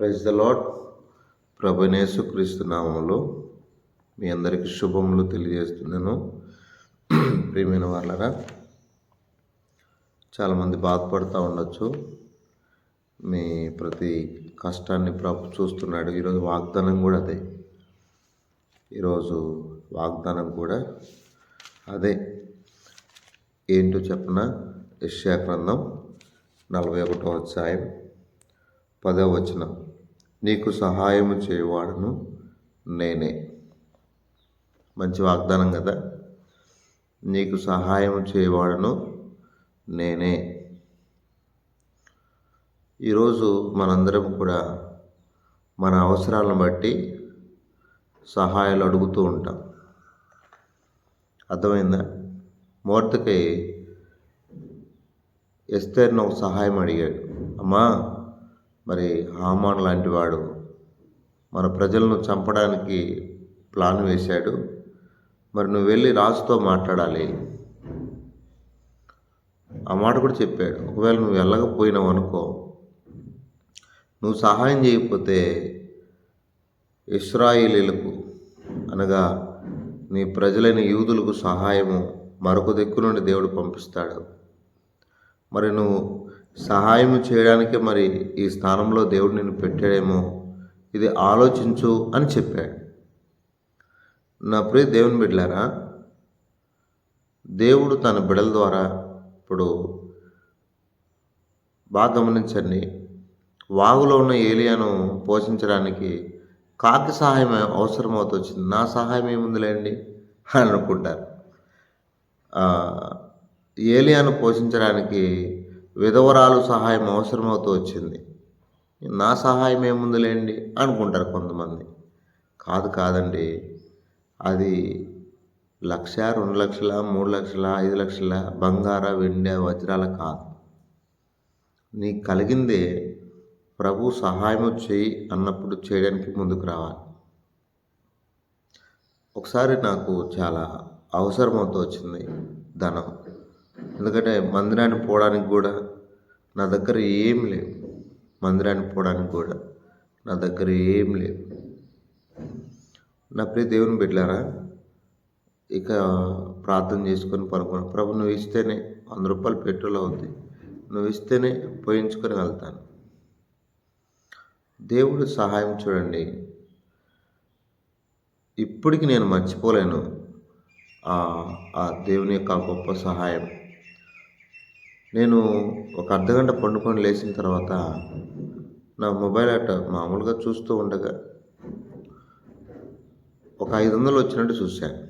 Praise the lord ప్రభనేసు క్రీస్తు నామంలో మీ అందరికీ శుభములు తెలియజేస్తున్నాను. ప్రియమైన వాళ్ళరా చాలామంది బాధపడుతూ ఉండొచ్చు. మీ ప్రతి కష్టాన్ని ప్రభు చూస్తున్నాడు. ఈరోజు వాగ్దానం కూడా అదే. ఈరోజు వాగ్దానం కూడా అదే. ఏంటో చెప్పిన? యెషయా గ్రంథం నలభై ఒకటో అధ్యాయం పదవ వచనం. నీకు సహాయము చేయవాడును నేనే. మంచి వాగ్దానం కదా? నీకు సహాయం చేయవాడను నేనే. ఈరోజు మనందరం కూడా మన అవసరాలను బట్టి సహాయాలు అడుగుతూ ఉంటాం. అర్థమైందా? మూర్తకై ఎస్తేర్ను ఒక సహాయం అడిగాడు. అమ్మా మరి హామాన్ లాంటి వాడు మన ప్రజలను చంపడానికి ప్లాన్ వేశాడు. మరి నువ్వు వెళ్ళి రాజుతో మాట్లాడాలి. ఆ మాట కూడా చెప్పాడు. ఒకవేళ నువ్వు వెళ్ళకపోయినావు అనుకో నువ్వు సహాయం చేయకపోతే ఇస్రాయిలీలకు అనగా నీ ప్రజలైన యూదులకు సహాయము మరొక దిక్కు నుండి దేవుడు పంపిస్తాడు. మరి నువ్వు సహాయం చేయడానికి మరి ఈ స్థానంలో దేవుడు నిన్ను పెట్టాడేమో ఇది ఆలోచించు అని చెప్పాడు. నా ప్రియ దేవుని బిడ్డలారా దేవుడు తన బిడల ద్వారా ఇప్పుడు బాగా గమనించండి. వాగులో ఉన్న ఏలియాను పోషించడానికి కాకి సహాయం అవసరం అవుతొచ్చింది నా సహాయం ఏముందిలేండి అని అనుకుంటారు. ఏలియాను పోషించడానికి విధవరాలు సహాయం అవసరమవుతూ వచ్చింది. నా సహాయం ఏముందిలేండి? అనుకుంటారు కొంతమంది. కాదు కాదండి. అది లక్ష రెండు లక్షల మూడు లక్షల ఐదు లక్షల బంగార వెండి వజ్రాల కాదు. నీకు కలిగిందే ప్రభు సహాయం చేయి అన్నప్పుడు చేయడానికి ముందుకు రావాలి. ఒకసారి నాకు చాలా అవసరమవుతూ వచ్చింది ధనం. ఎందుకంటే మందిరానికి పోవడానికి కూడా నా దగ్గర ఏం లేవు మందిరానికి పోవడానికి కూడా నా దగ్గర ఏం లేవు నా ప్రియ దేవుని బిడ్డారా ఇక ప్రార్థన చేసుకొని పనుకోను ప్రభు నువ్వు ఇస్తేనే వంద రూపాయలు పెట్రోల్ అవుద్ది. నువ్వు ఇస్తేనే పోయించుకొని వెళ్తాను. దేవుడు సహాయం చూడండి. ఇప్పటికి నేను మర్చిపోలేను. ఆ దేవుని యొక్క గొప్ప సహాయం. నేను ఒక అర్ధగంట పండుకొని లేచిన తర్వాత నా మొబైల్ అట్ట మామూలుగా చూస్తూ ఉండగా ఒక ఐదు వందలు వచ్చినట్టు చూశాను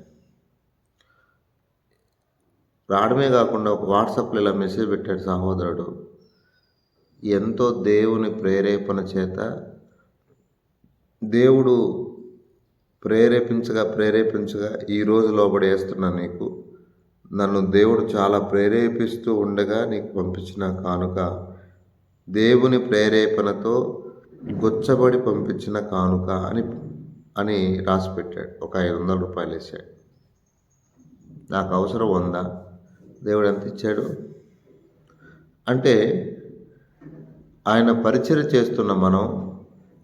రావడమే కాకుండా ఒక వాట్సాప్లో ఇలా మెసేజ్ పెట్టాడు సహోదరుడు ఎంతో దేవుని ప్రేరేపణ చేత దేవుడు ప్రేరేపించగా ప్రేరేపించగా ఈరోజు లోబడేస్తున్నా నీకు. నన్ను దేవుడు చాలా ప్రేరేపిస్తూ ఉండగా నీకు పంపించిన కానుక. దేవుని ప్రేరేపణతో గుచ్చబడి పంపించిన కానుక అని అని రాసి పెట్టాడు ఒక ఐదు వందల రూపాయలు వేసాడు. నాకు అవసరం ఉందా? దేవుడు ఎంత ఇచ్చాడు? అంటే ఆయన పరిచయం చేస్తున్న మనం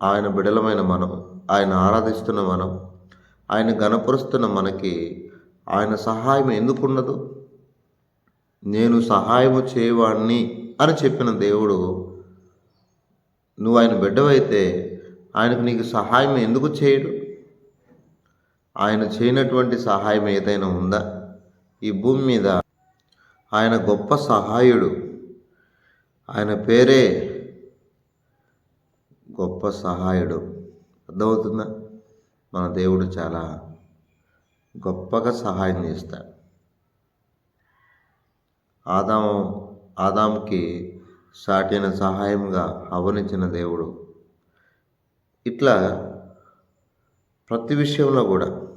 ఆయన బిడలమైన మనం ఆయన ఆరాధిస్తున్న మనం ఆయన గణపరుస్తున్న మనకి ఆయన సహాయం ఎందుకున్నదు? నేను సహాయము చేయవాడిని అని చెప్పిన దేవుడు నువ్వు ఆయన బిడ్డవైతే ఆయనకు నీకు సహాయం ఎందుకు చేయడు? ఆయన చేయనటువంటి సహాయం ఏదైనా ఉందా? ఈ భూమి మీద ఆయన గొప్ప సహాయుడు. ఆయన పేరే గొప్ప సహాయుడు. అర్థమవుతుందా? మన దేవుడు చాలా గొప్పగా సహాయం చేస్తాడు. ఆదాము ఆదాముకి సాటిన సహాయంగా అవనించిన దేవుడు. ఇట్లా ప్రతి విషయంలో కూడా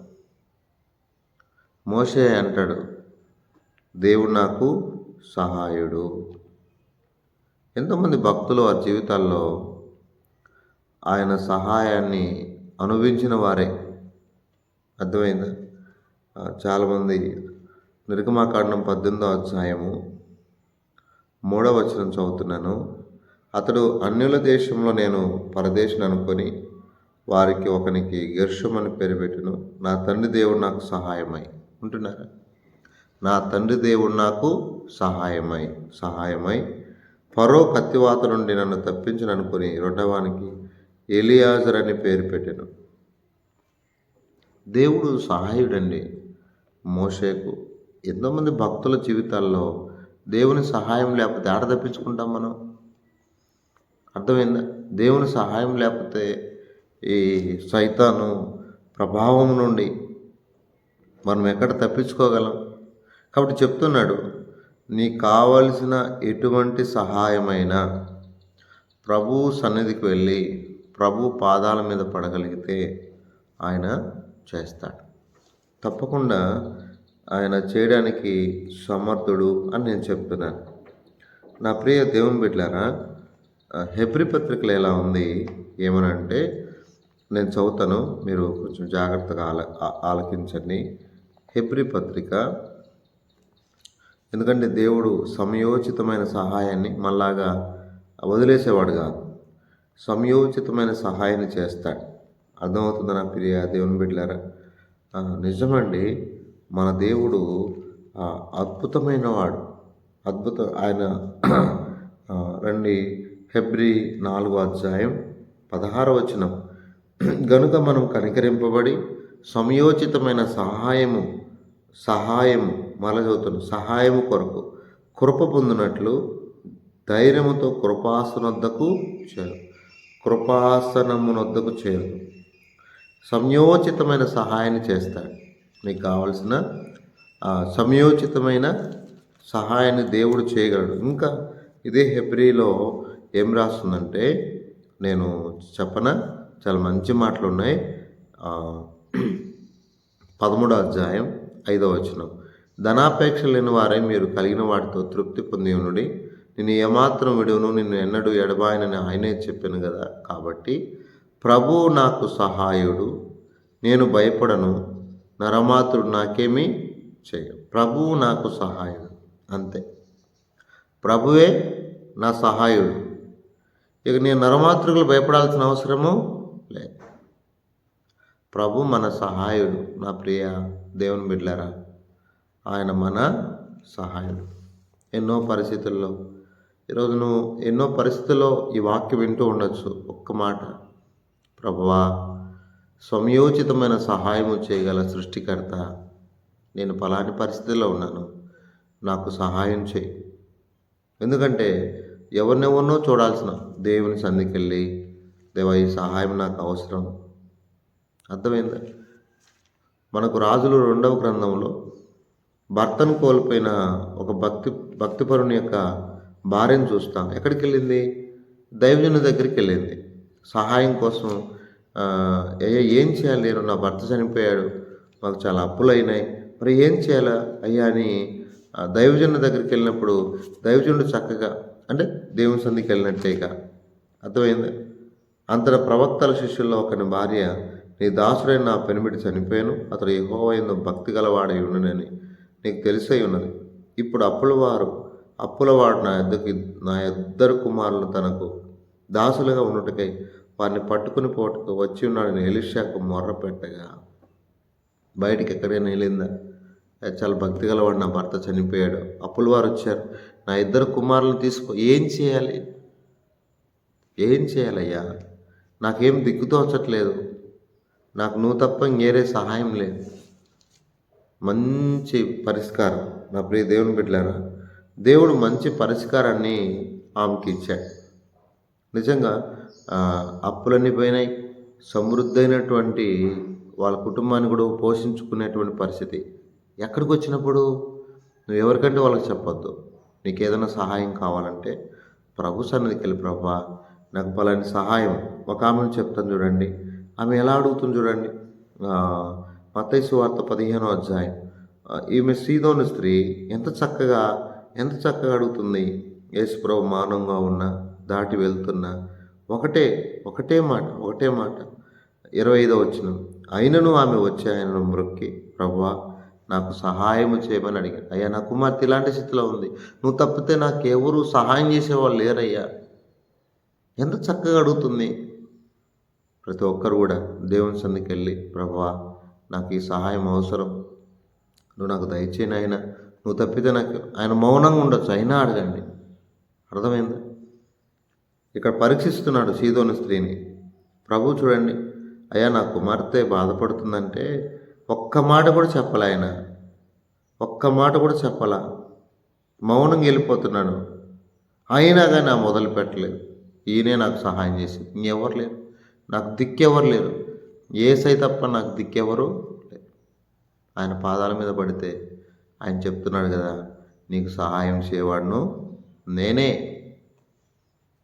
మోసే అంటాడు దేవుడు నాకు సహాయుడు. ఎంతోమంది భక్తులు వారి జీవితాల్లో ఆయన సహాయాన్ని అనుభవించిన వారే. అర్థమైందా? చాలామంది నిర్గమాకాండం పద్దెనిమిదో అధ్యాయము మూడవ వచనం చదువుతున్నాను. అతడు అన్యుల దేశంలో నేను పరదేశిని అనుకొని వారికి ఒకనికి గర్షం అని పేరు పెట్టును. నా తండ్రి దేవుడు నాకు సహాయమై. ఉంటున్నారా? నా తండ్రి దేవుడు నాకు సహాయమై సహాయమై ఫరో కత్తివాత నుండి నన్ను తప్పించను అనుకుని రెండవానికి ఎలియాజర్ అని పేరు పెట్టాను. దేవుడు సహాయుడండి. మోషేకు ఎంతోమంది భక్తుల జీవితాల్లో దేవుని సహాయం లేకపోతే ఆడ తప్పించుకుంటాం మనం. అర్థమైందా? దేవుని సహాయం లేకపోతే ఈ సైతాను ప్రభావం నుండి మనం ఎక్కడ తప్పించుకోగలం? కాబట్టి చెప్తున్నాడు నీకు కావలసిన ఎటువంటి సహాయమైనా ప్రభు సన్నిధికి వెళ్ళి ప్రభు పాదాల మీద పడగలిగితే ఆయన చేస్తాడు. తప్పకుండా ఆయన చేయడానికి సమర్థుడు అని నేను చెప్తున్నాను. నా ప్రియ దేవుని బిడ్డారా హెబ్రి పత్రికలు ఎలా ఉంది ఏమనంటే నేను చదువుతాను మీరు కొంచెం జాగ్రత్తగా ఆల ఆలకించండి. హెబ్రి పత్రిక ఎందుకంటే దేవుడు సమయోచితమైన సహాయాన్ని మళ్ళాగా వదిలేసేవాడు కాదు. సమయోచితమైన సహాయాన్ని చేస్తాడు. అర్థమవుతుందా నా ప్రియ దేవుని బిడ్డారా నిజమండి. మన దేవుడు అద్భుతమైన వాడు అద్భుత ఆయన రండి ఫిబ్రి నాలుగో అధ్యాయం పదహారవ వచనం. గనుక మనం కనికరింపబడి సమయోచితమైన సహాయము సహాయము మళ్ళీ చదువుతున్నాను సహాయము కొరకు కృప పొందినట్లు ధైర్యముతో కృపాసనొద్దకు చేరు. కృపాసనమునొద్దకు చేరు. సంయోచితమైన సహాయాన్ని చేస్తాడు. మీకు కావలసిన సంయోచితమైన సమయోచితమైన సహాయాన్ని దేవుడు చేయగలడు. ఇంకా ఇదే హెబ్రిలో ఏం రాస్తుందంటే నేను చెప్పన? చాలా మంచి మాటలు ఉన్నాయి. పదమూడో అధ్యాయం ఐదో వచనం. ధనాపేక్ష లేని వారే మీరు కలిగిన వాటితో తృప్తి పొంది ఉండి నేను ఏమాత్రం విడువను నిన్ను ఎన్నడూ ఎడబాయనని ఆయనే చెప్పాను కదా. కాబట్టి ప్రభువు నాకు సహాయుడు నేను భయపడను నరమాత్రుడు నాకేమీ చేయ ప్రభువు నాకు సహాయుడు అంతే. ప్రభువే నా సహాయుడు. ఇక నేను నరమాతృకులు భయపడాల్సిన అవసరము లేదు. ప్రభు మన సహాయుడు నా ప్రియ దేవుని బిడ్డలారా ఆయన మన సహాయుడు. ఎన్నో పరిస్థితుల్లో ఈరోజు నువ్వు ఎన్నో పరిస్థితుల్లో ఈ వాక్యం వింటూ ఉండొచ్చు ఒక్క మాట. ప్రభువా సమయోచితమైన సహాయము చేయగల సృష్టికర్త నేను పలాని పరిస్థితిలో ఉన్నాను. నాకు సహాయం చేయి. ఎందుకంటే ఎవరినెవరినో చూడాల్సిన దేవుని సన్నిధికి వెళ్ళి దేవ ఈ సహాయం నాకు అవసరం. అర్థమైందా? మనకు రాజులు రెండవ గ్రంథంలో భర్తను కోల్పోయిన ఒక భక్తి భక్తిపరుని యొక్క భార్యను చూస్తాం. ఎక్కడికి వెళ్ళింది దైవజను దగ్గరికి వెళ్ళింది సహాయం కోసం అయ్యా ఏం చేయాలి? నేను నా భర్త చనిపోయాడు. మాకు చాలా అప్పులు అయినాయి మరి ఏం చేయాలా? అయ్యా అని ఆ దగ్గరికి వెళ్ళినప్పుడు దైవజనుడు చక్కగా అంటే దేవుని సంధికి వెళ్ళినట్టేగా అర్థమైంది? అంతట ప్రవక్తల శిష్యుల్లో ఒకని భార్య నీ దాసుడైన నా పెనిమిటి చనిపోయాను. అతడు యెహోవా భక్తి గలవాడై ఉండనని నీకు తెలిసై ఉన్నది. ఇప్పుడు అప్పుల వారు అప్పులవాడు నా ఇద్దరికి నా ఇద్దరు కుమారులు తనకు దాసులుగా ఉన్నట్టుకై వారిని పట్టుకుని పోటుకు వచ్చి ఉన్నాడని ఎలిషాకు మొర్ర పెట్టగా బయటికి ఎక్కడైనా వెళ్ళిందా? అది చాలా భక్తి గలవాడు నా భర్త చనిపోయాడు. అప్పుల వారు వచ్చారు. నా ఇద్దరు కుమారులను తీసుకో ఏం చేయాలి? ఏం చేయాలయ్యా? నాకేం దిక్కుతోచట్లేదు నాకు నువ్వు తప్ప ఇంకేరే సహాయం లేదు. మంచి పరిష్కారం. నా ప్రియ దేవుని బిడ్డలారా దేవుడు మంచి పరిష్కారాన్ని ఆమెకి ఇచ్చాడు. నిజంగా అప్పులన్నీ పోయినాయి. సమృద్ధి అయినటువంటి వాళ్ళ కుటుంబాన్ని కూడా పోషించుకునేటువంటి పరిస్థితి. ఎక్కడికి వచ్చినప్పుడు నువ్వు ఎవరికంటే వాళ్ళకి చెప్పొద్దు. నీకు ఏదైనా సహాయం కావాలంటే ప్రభు సన్నిధికి వెళ్ళి ప్రభా నాకు పలాని సహాయం. ఒక ఆమెను చెప్తాను చూడండి. ఆమె ఎలా అడుగుతుంది చూడండి. మతైసు వార్త పదిహేనో అధ్యాయం. ఈమె సీదోని స్త్రీ ఎంత చక్కగా ఎంత చక్కగా అడుగుతుంది. యేసుప్రభు మానవంగా ఉన్న దాటి వెళ్తున్నా ఒకటే ఒకటే మాట ఒకటే మాట. ఇరవై ఐదో వచ్చిన అయినను ఆమె వచ్చి ఆయనను మ్రొక్కి ప్రవ్వా నాకు సహాయం చేయమని అడిగాడు. అయ్యా నా కుమార్తె ఇలాంటి స్థితిలో ఉంది. నువ్వు తప్పితే నాకు ఎవరు సహాయం చేసేవాళ్ళు లేరయ్యా. ఎంత చక్కగా అడుగుతుంది. ప్రతి ఒక్కరు కూడా దేవుని సన్నిధికి వెళ్ళి ప్రభా నాకు ఈ సహాయం అవసరం. నువ్వు నాకు దయచేయని ఆయన నువ్వు తప్పితే నాకు ఆయన మౌనంగా ఉండొచ్చు. అయినా అడగండి. అర్థమైందా? ఇక్కడ పరీక్షిస్తున్నాడు సీదోని స్త్రీని. ప్రభు చూడండి అయ్యా నా కుమార్తె బాధపడుతుందంటే ఒక్క మాట కూడా చెప్పలే ఆయన. ఒక్క మాట కూడా చెప్పాల. మౌనంగా వెళ్ళిపోతున్నాడు. అయినా కానీ నా మొదలు పెట్టలేదు. ఈయనే నాకు సహాయం చేసి ఇంకెవరు లేరు. నాకు దిక్కెవరు లేరు. ఏసై తప్ప నాకు దిక్కెవరు లేరు. ఆయన పాదాల మీద పడితే ఆయన చెప్తున్నాడు కదా నీకు సహాయం చేయవాడును నేనే.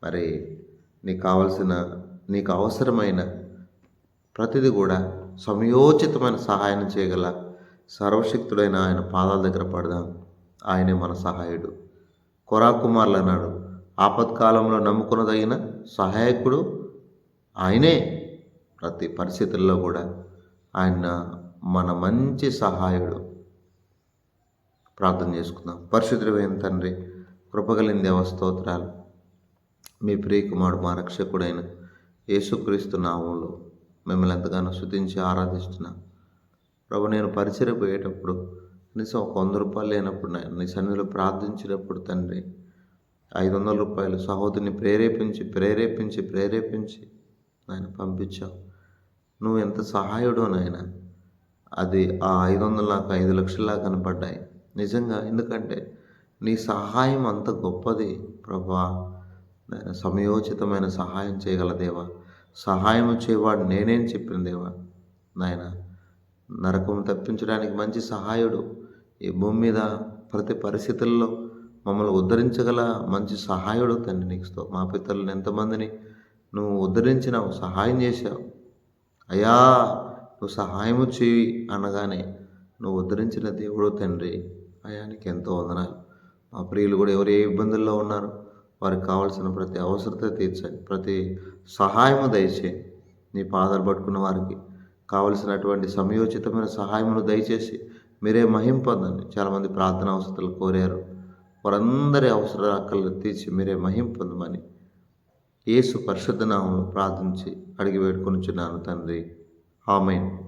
మరి నీకు కావలసిన నీకు అవసరమైన ప్రతిదీ కూడా సమయోచితమైన సహాయం చేయగల సర్వశక్తుడైన ఆయన పాదాల దగ్గర పడదాం. ఆయనే మన సహాయుడు. కొరా కుమార్లు అన్నాడు ఆపత్కాలంలో నమ్ముకున్నదగిన సహాయకుడు ఆయనే. ప్రతి పరిస్థితుల్లో కూడా ఆయన మన మంచి సహాయుడు. ప్రార్థన చేసుకుందాం. పరిశుద్ధమైన తండ్రి కృపగలిన దేవ స్తోత్రాలు. మీ ప్రియకుమారుడు మా రక్షకుడైన యేసుక్రీస్తు నామంలో మిమ్మల్ని ఎంతగానో శుతించి ఆరాధిస్తున్నా. ప్రభు నేను పరిచయం పోయేటప్పుడు కనీసం ఒక వంద రూపాయలు లేనప్పుడు నీ సన్నిధిలో ప్రార్థించినప్పుడు తండ్రి ఐదు వందల రూపాయలు సహోదరిని ప్రేరేపించి ప్రేరేపించి ప్రేరేపించి నాయన పంపించావు. నువ్వు ఎంత సహాయుడో నాయన అది ఆ ఐదు వందలు నాకు ఐదు లక్షల్లా కనపడ్డాయి. నిజంగా ఎందుకంటే నీ సహాయం అంత గొప్పది ప్రభా. సమయోచితమైన సహాయం చేయగల దేవా. సహాయం చేయవాడు నేనేం చెప్పిన దేవా. నాయన నరకం తప్పించడానికి మంచి సహాయుడు. ఈ భూమి మీద ప్రతి పరిస్థితుల్లో మమ్మల్ని ఉద్ధరించగల మంచి సహాయుడు తండ్రి నీకు మా పితరులను ఎంతమందిని నువ్వు ఉద్ధరించినావు సహాయం చేశావు. అయ్యా నువ్వు సహాయము చేయి అనగానే నువ్వు ఉద్ధరించిన దేవుడు తండ్రి. అయానికి ఎంతో వందనాలు. మా ప్రియులు కూడా ఎవరు ఏ ఇబ్బందుల్లో ఉన్నారు? వారికి కావాల్సిన ప్రతి అవసరత తీర్చండి ప్రతి సహాయము దయచేయండి నీ పాదాలు పట్టుకున్న వారికి కావలసినటువంటి సమయోచితమైన సహాయమును దయచేసి మీరే మహిం పొందండి. చాలామంది ప్రార్థన అవసరాలు కోరారు. వారందరి అవసరాలు తీర్చి మీరే మహిం పొందమని యేసు పరిశుద్ధనామంలో ప్రార్థించి అడిగి వేడుకొనిచున్నాను తండ్రి. ఆమెను.